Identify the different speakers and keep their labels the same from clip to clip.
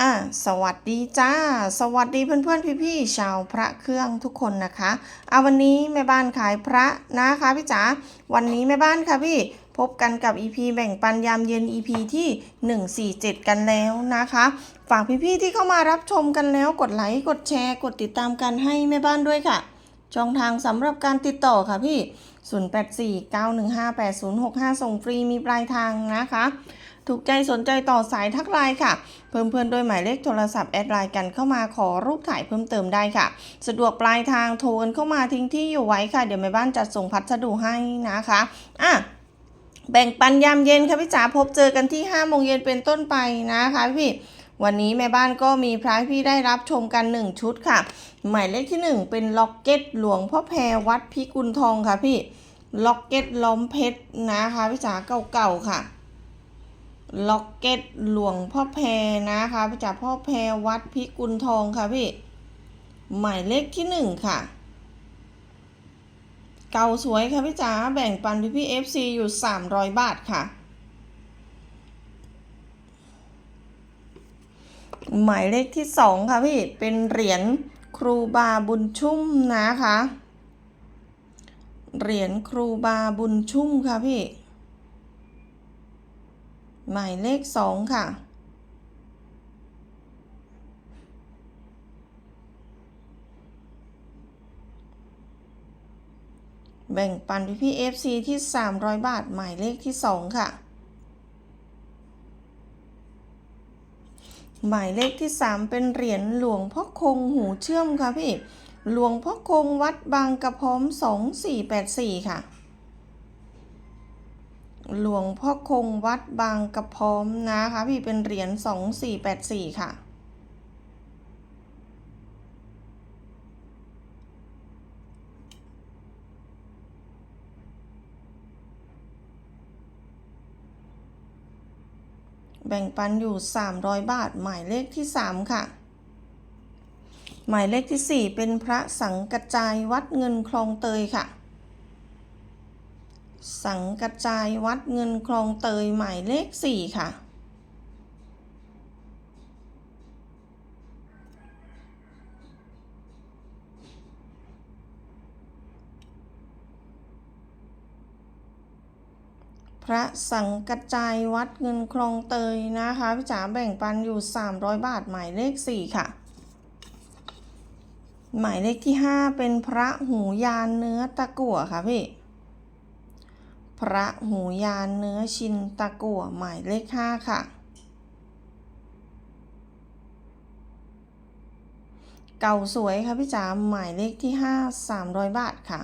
Speaker 1: อ่าสวัสดีจ้า สวัสดีเพื่อนๆพี่ๆชาวพระเครื่องทุกคนนะคะเอาวันนี้แม่บ้านขายพระนะคะพี่จ๋าวันนี้แม่บ้านค่ะพี่พบกันกับ EP แบ่งปันยามเย็น EP ที่ 147 กันแล้วนะคะ ฝากพี่ๆที่เข้ามารับชมกันแล้วกดไลค์กดแชร์ กดติดตามกันให้แม่บ้านด้วยค่ะ ช่องทางสำหรับการติดต่อค่ะพี่ 0849158065 ส่งฟรีมีปลายทางนะคะ ถูกใจสนใจต่อสายทักไลน์ค่ะ เพิ่มเพื่อนด้วยหมายเลขโทรศัพท์แอดไลน์กันเข้ามาขอรูปถ่ายเพิ่มเติมได้ค่ะ สะดวกปลายทางโทรกันเข้ามาทิ้งที่อยู่ไว้ค่ะ เดี๋ยวแม่บ้านจัดส่งพัสดุให้นะคะอะแบ่งปันยามเย็นค่ะพี่จ๋าพบเจอกันที่5โมงเย็นเป็นต้นไปนะคะพี่วันนี้แม่บ้านก็มีพระพี่ได้รับชมกัน 1 ชุดค่ะ หมายเลขที่ 1 เป็นล็อกเก็ตหลวงพ่อแพรวัดพิกุลทองค่ะพี่ล็อกเก็ตล้อมเพชรนะคะพี่จ๋าเก่าๆค่ะ ล็อกเก็ตหลวงพ่อแพรนะคะพี่จ๋าพ่อแพรวัดพิกุลทองค่ะพี่ หมายเลขที่1ค่ะ เก่าสวยค่ะพี่จ๋าแบ่งปันพี่พี่เอฟซีอยู่300บาทค่ะ หมายเลขที่สองค่ะพี่เป็นเหรียญครูบาบุญชุ่มนะคะ เหรียญครูบาบุญชุ่มค่ะพี่ หมายเลขสองค่ะ แบ่งปันพี่พี่เอฟซีที่ 300 บาท หมายเลขที่สองค่ะ หมายเลขที่ 3 เป็นเหรียญหลวงพ่อคงหูเชื่อมค่ะพี่ หลวงพ่อคงวัดบางกระพร้อม 2484 ค่ะ หลวงพ่อคงวัดบางกระพร้อมนะคะพี่เป็นเหรียญ2484ค่ะ แบ่งปันอยู่ 300 บาท หมายเลขที่ 3 ค่ะ หมายเลขที่ 4 เป็นพระสังกระจายวัดเงินคลองเตยค่ะ สังกระจายวัดเงินคลองเตยหมายเลข 4 ค่ะ พระสังกระจายวัดเงินคลองเตยนะคะพี่จ๋าแบ่งปันอยู่ 300 บาทหมายเลข 4 ค่ะ หมายเลขที่ 5 เป็นพระหูยานเนื้อตะกั่วค่ะพี่ พระหูยานเนื้อชินตะกั่วหมายเลข5ค่ะ เก่าสวยค่ะพี่จ๋าหมายเลขที่5 300บาทค่ะ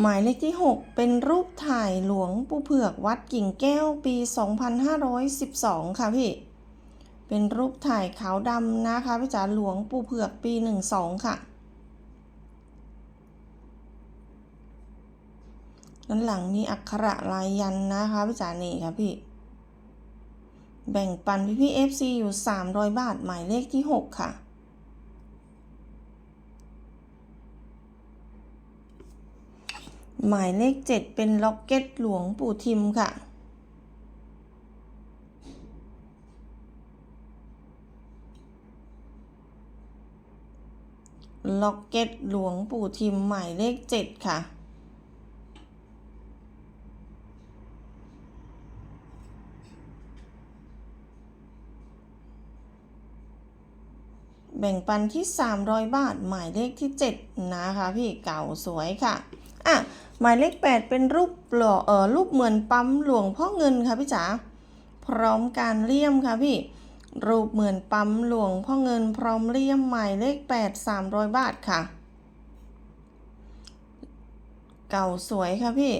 Speaker 1: หมายเลขที่ 6 เป็นรูปถ่ายหลวงปู่เผือกวัดกิ่งแก้วปี 2512 ค่ะพี่ เป็นรูปถ่ายขาวดำนะคะพี่จ๋าหลวงปู่เผือกปี 12 ค่ะ ด้านหลังมีอักขระลายยันนะคะพี่จ๋านี่ค่ะพี่ แบ่งปันพี่พี่ FC อยู่ 300 บาท หมายเลขที่ 6 ค่ะหมายเลข 7 เป็นล็อกเก็ตหลวงปู่ทิมค่ะ ล็อกเก็ตหลวงปู่ทิมหมายเลข7ค่ะ แบ่งปันที่ 300 บาท หมายเลขที่ 7 นะคะพี่เก่าสวยค่ะอะหมายเลข 8 เป็นรูปหล่อเออรูปเหมือนปั๊มหลวงพ่อเงินค่ะพี่จ๋าพร้อมการเลี่ยมค่ะพี่ รูปเหมือนปั๊มหลวงพ่อเงินพร้อมเลี่ยมหมายเลข 8 300 บาทค่ะ เก่าสวยค่ะพี่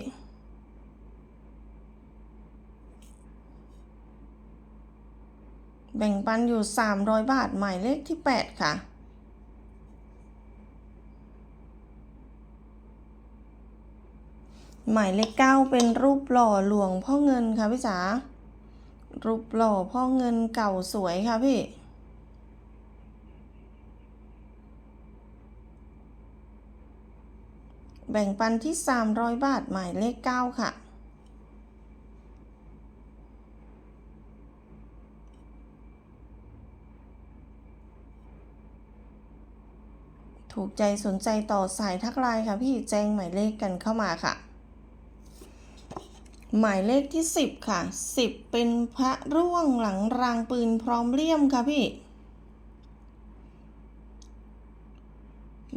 Speaker 1: แบ่งปันอยู่ 300 บาทหมายเลขที่ 8 ค่ะหมายเลข9เป็นรูปหล่อหลวงพ่อเงินค่ะพี่จ๋า รูปหล่อพ่อเงินเก่าสวยค่ะพี่ แบ่งปันที่ 300 บาทหมายเลข 9 ค่ะถูกใจสนใจต่อสายทักไลน์ค่ะพี่แจ้งหมายเลขกันเข้ามาค่ะ หมายเลขที่ 10 ค่ะ 10 เป็นพระร่วงหลังรางปืนพร้อมเลี่ยมค่ะพี่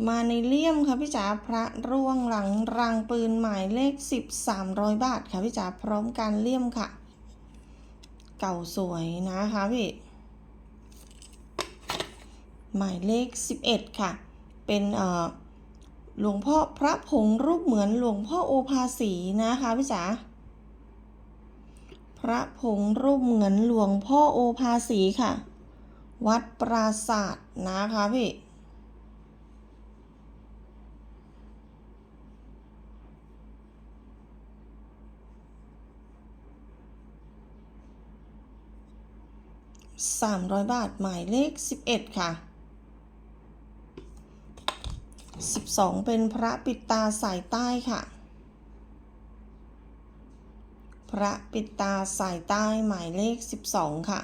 Speaker 1: มาในเลี่ยมค่ะพี่จ๋าพระร่วงหลังรางปืนหมายเลข 10 300 บาทค่ะพี่จ๋าพร้อมการเลี่ยมค่ะ เก่าสวยนะคะพี่หมายเลข 11 ค่ะ เป็นเอ่อหลวงพ่อพระผงรูปเหมือนหลวงพ่อโอภาสีนะคะพี่จ๋า พระผงรูปเหมือนหลวงพ่อโอภาสีค่ะ วัดปราศาสตร์นะคะพี่300บาท หมายเลข11ค่ะ12เป็นพระปิดตาสายใต้ค่ะ พระปิดตาสายใต้หมายเลข 12 ค่ะ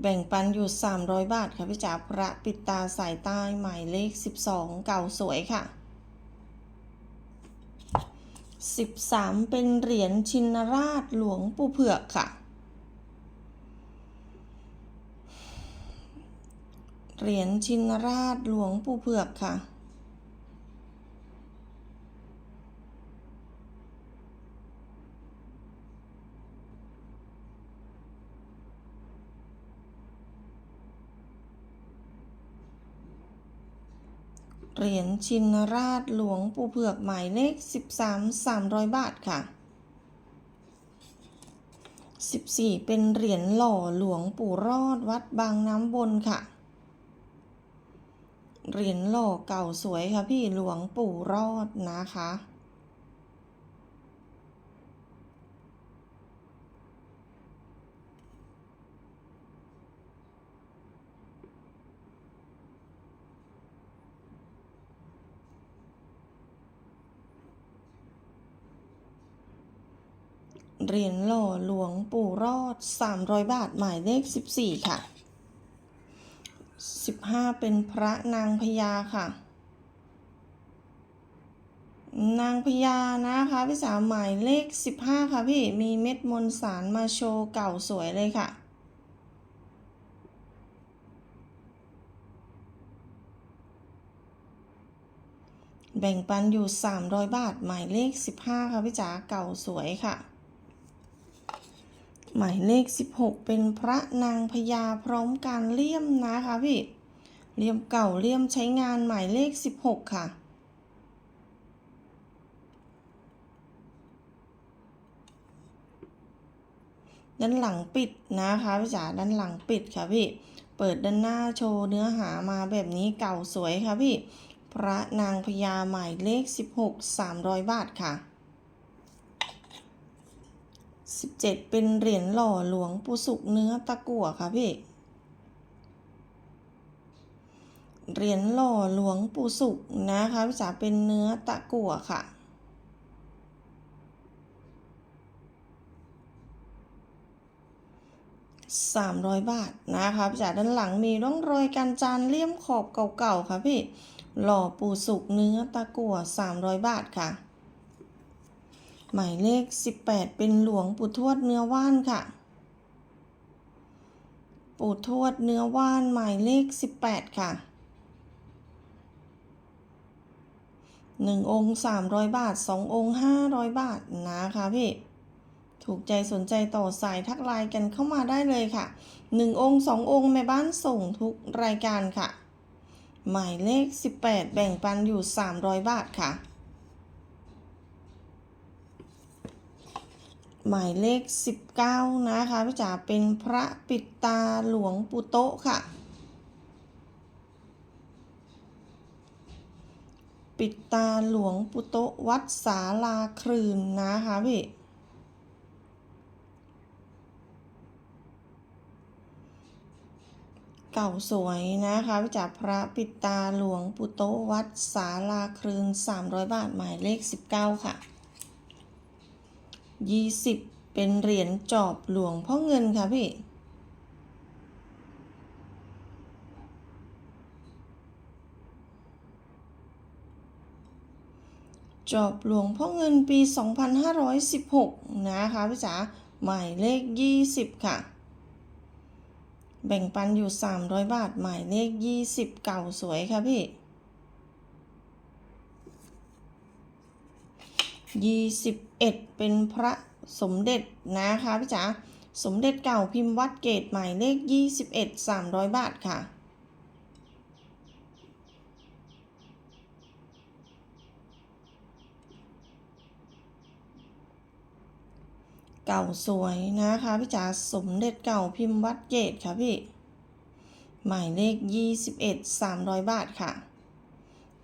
Speaker 1: แบ่งปันอยู่ 300 บาทค่ะพี่จ๋าพระปิดตาสายใต้หมายเลข 12 เก่าสวยค่ะ 13 เป็นเหรียญชินราชหลวงปู่เผือกค่ะ เหรียญชินราชหลวงปู่เผือกค่ะ เหรียญชินราชหลวงปู่เผือกหมายเลข 13 300 บาทค่ะ 14 เป็นเหรียญหล่อหลวงปู่รอดวัดบางน้ำบนค่ะ เหรียญหล่อเก่าสวยค่ะพี่หลวงปู่รอดนะคะ เหรียญหล่อหลวงปู่รอด 300 บาท หมายเลข 14 ค่ะ 15 เป็นพระนางพญาค่ะ นางพญานะคะพี่สาวหมายเลข 15 ค่ะพี่มีเม็ดมนสารมาโชว์เก่าสวยเลยค่ะแบ่งปันอยู่ 300 บาท หมายเลข 15 ค่ะพี่จ๋าเก่าสวยค่ะ หมายเลข 16 เป็นพระนางพญาพร้อมการเลี่ยมนะคะพี่ เลี่ยมเก่าเลี่ยมใช้งานหมายเลข 16 ค่ะ ด้านหลังปิดนะคะพี่จ๋าด้านหลังปิดค่ะพี่ เปิดด้านหน้าโชว์เนื้อหามาแบบนี้เก่าสวยค่ะพี่ พระนางพญาหมายเลข 16 300 บาทค่ะ 17 เป็นเหรียญหล่อหลวงปู่สุกเนื้อตะกั่วค่ะพี่ เหรียญหล่อหลวงปู่สุกนะคะพี่จ๋าเป็นเนื้อตะกั่วค่ะ300บาทนะคะพี่จ๋าด้านหลังมีร่องรอยการจานเลี่ยมขอบเก่าๆค่ะพี่ หล่อปู่สุกเนื้อตะกั่ว300บาทค่ะ หมายเลข18เป็นหลวงปู่ทวดเนื้อว่านค่ะปู่ทวดเนื้อว่านหมายเลข 18 ค่ะ 1 องค์ 300 บาท 2 องค์ 500 บาทนะคะพี่ ถูกใจสนใจต่อสายทักไลน์กันเข้ามาได้เลยค่ะ 1 องค์ 2 องค์แม่บ้านส่งทุกรายการค่ะ หมายเลข 18 แบ่งปันอยู่ 300 บาทค่ะ หมายเลข 19 นะคะพี่จ๋าเป็นพระปิดตาหลวงปู่โตะค่ะ ปิดตาหลวงปู่โตวัดสาลาครืนนะคะพี่เก่าสวยนะคะจากพระปิดตาหลวงปุโตวัดสาลาครืน 300 บาทหมายเลข 19 ค่ะ 20 เป็นเหรียญจอบหลวงพ่อเงินค่ะพี่ จอบหลวงพ่อเงินปี 2516 นะคะพี่จ๋าหมายเลข 20 ค่ะ แบ่งปันอยู่ 300 บาท หมายเลข 20 เก่าสวยค่ะพี่21เป็นพระสมเด็จนะคะพี่จ๋าสมเด็จเก่าพิมพ์วัดเกตหมายเลข21 300บาทค่ะ เก่าสวยนะคะพี่จ๋าสมเด็จเก่าพิมพ์วัดเกตค่ะพี่ หมายเลข 21 300 บาทค่ะ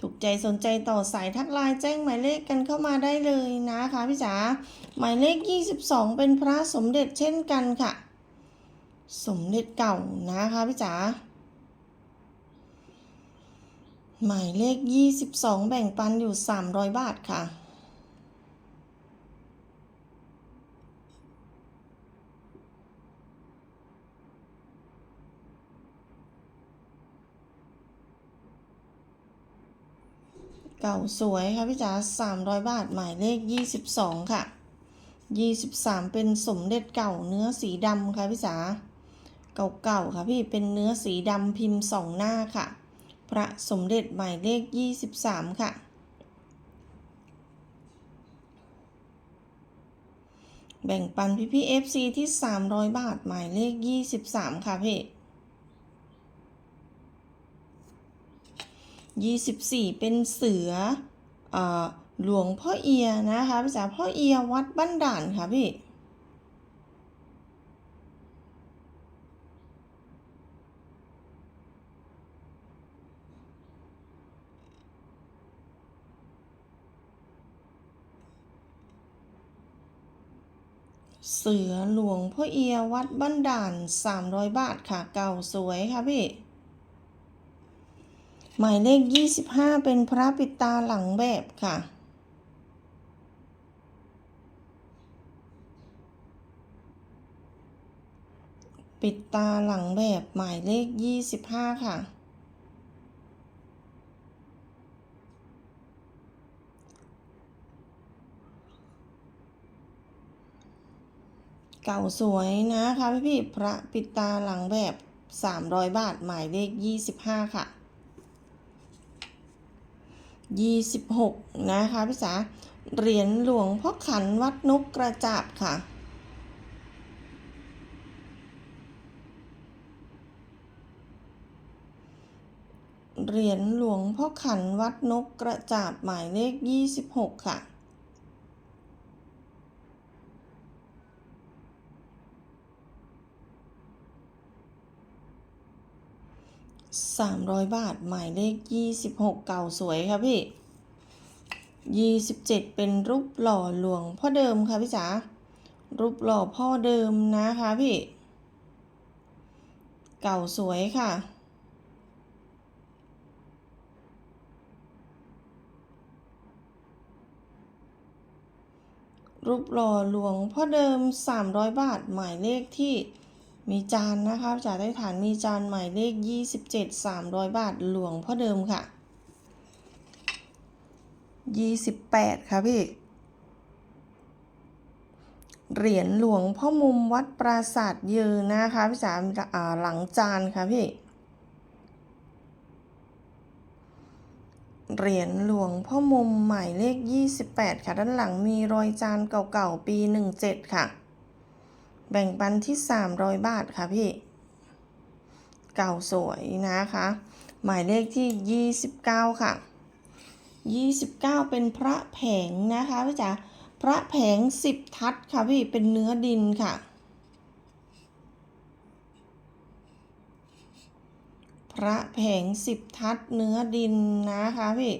Speaker 1: ถูกใจสนใจต่อสายทักไลน์แจ้งหมายเลขกันเข้ามาได้เลยนะคะพี่จ๋าหมายเลข 22 เป็นพระสมเด็จเช่นกันค่ะ สมเด็จเก่านะคะพี่จ๋าหมายเลข 22 แบ่งปันอยู่ 300 บาทค่ะ เก่าสวยค่ะพี่จ๋า300บาทหมายเลข22ค่ะ23เป็นสมเด็จเก่าเนื้อสีดำค่ะพี่จ๋าเก่าๆค่ะพี่เป็นเนื้อสีดำพิมพ์สองหน้าค่ะ พระสมเด็จหมายเลข23ค่ะแบ่งปันพี่พี่ FC ที่ 300 บาท หมายเลข 23 ค่ะพี่ 24 เป็นเสืออหลวงพ่อเอียนะคะ ภาษาพ่อเอียวัดบ้านด่านค่ะพี่เสือหลวงพ่อเอียวัดบ้านด่าน 300 บาทค่ะ เก่าสวยค่ะพี่ หมายเลข 25 เป็นพระปิดตาหลังแบบค่ะ ปิดตาหลังแบบหมายเลข 25 ค่ะ เก่าสวยนะคะพี่พี่พระปิดตาหลังแบบ 300 บาท หมายเลข 25 ค่ะ 26นะคะพี่จ๋าเหรียญหลวงพ่อขันวัดนกกระจาบค่ะเหรียญหลวงพ่อขันวัดนกกระจาบหมายเลข 26 ค่ะ 300 บาท หมายเลข 26 เก่าสวยค่ะพี่ 27 เป็นรูปหล่อหลวงพ่อเดิมค่ะพี่จ๋า รูปหล่อพ่อเดิมนะคะพี่ เก่าสวยค่ะรูปหล่อหลวงพ่อเดิม 300 บาท หมายเลขที่ มีจานนะคะจ่าได้ฐานมีจานหมายเลข 27 300 บาทหลวงพ่อเดิมค่ะ 28 ค่ะพี่ เหรียญหลวงพ่อมุมวัดปราสาทยืนนะคะพี่จ๋าอ่าหลังจานค่ะพี่ เหรียญหลวงพ่อมุมหมายเลข 28 ค่ะ ด้านหลังมีรอยจานเก่าๆ ปี 17 ค่ะ แบ่งปันที่ 300 บาทค่ะพี่ เก่าสวยนะคะ หมายเลขที่ 29 ค่ะ 29 เป็นพระแผงนะคะพี่จ๋าพระแผง 10 ทัดค่ะพี่เป็นเนื้อดินค่ะ พระแผง 10 ทัดเนื้อดินนะคะพี่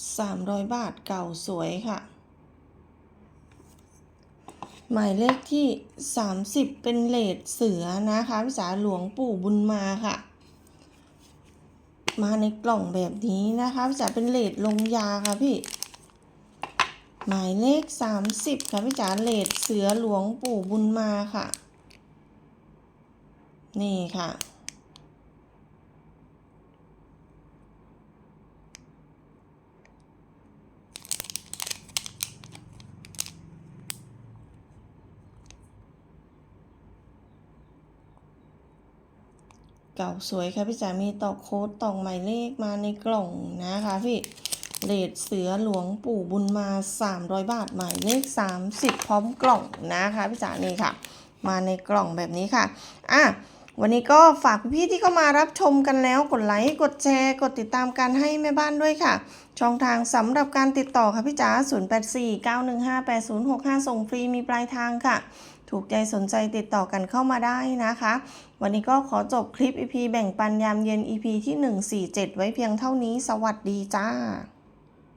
Speaker 1: 300 บาทเก่าสวยค่ะ หมายเลขที่ 30 เป็นเลดเสือนะคะพี่จ๋าหลวงปู่บุญมาค่ะ มาในกล่องแบบนี้นะคะพี่จ๋าเป็นเลดลงยาค่ะพี่ หมายเลข 30 ค่ะพี่จ๋าเลดเสือหลวงปู่บุญมาค่ะ นี่ค่ะ เก่าสวยค่ะพี่จ๋ามีตอกโค้ดตอกหมายเลขมาในกล่องนะคะพี่เลดเสือหลวงปู่บุญมา 300 บาทหมายเลข 30 พร้อมกล่องนะคะพี่จ๋านี่ค่ะ มาในกล่องแบบนี้ค่ะอะวันนี้ก็ฝากพี่ๆที่เข้ามารับชมกันแล้วกดไลค์กดแชร์กดติดตามกันให้แม่บ้านด้วยค่ะ ช่องทางสำหรับการติดต่อค่ะพี่จ๋า0849158065 ส่งฟรีมีปลายทางค่ะ ถูกใจสนใจติดต่อกันเข้ามาได้นะคะ วันนี้ก็ขอจบคลิป EP แบ่งปันยามเย็น EP ที่ 147 ไว้เพียงเท่านี้ สวัสดีจ้า